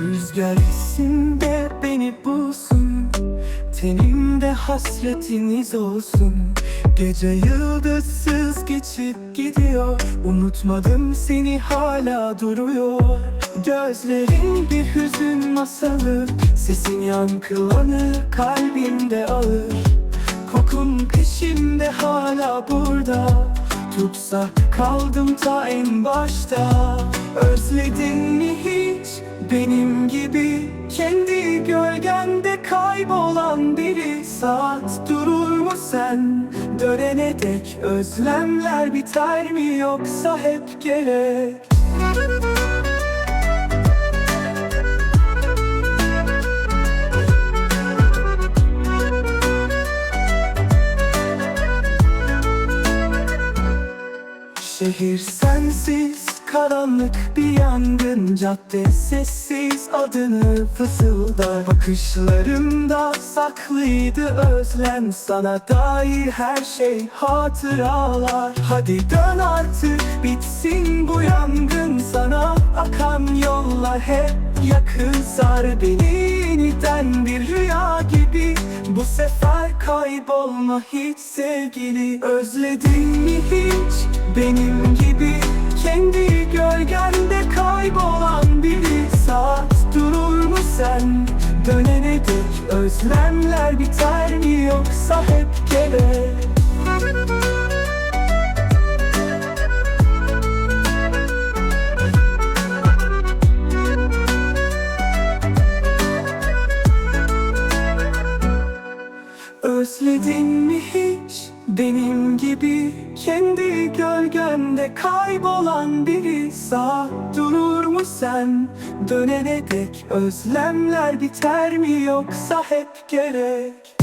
Rüzgar içinde beni bulsun Tenimde hasretiniz olsun. Gece yıldızsız geçip gidiyor Unutmadım seni hala duruyor. Gözlerin bir hüzün masalı Sesin yankılanır kalbimde ağır. Kokun peşimde hala burada. Tutsak kaldım ta en başta. Özledin mi hiç benim gibi? Kendi gölgende kaybolan biri. Saat durur mu sen? Dönene dek Özlemler biter mi? Yoksa hep gerek Şehir sensiz, karanlık bir yangın. Cadde sessiz adını fısıldar. Bakışlarımda saklıydı özlem. Sana dair her şey hatıralar. Hadi dön artık bitsin bu yangın. Sana akan yollar hep yakızar Beni yeniden bir rüya gibi. Bu sefer kaybolma hiç sevgili. Özledin mi hiç benim gibi Kendi gölgende kaybolan biri. Saat durur mu sen? Dönene dek Özlemler biter mi yoksa hep gerek Özledin mi hiç benim gibi Kendi gölgende kaybolan biri Saat durur mu sen? Dönene dek Özlemler biter mi yoksa hep gerek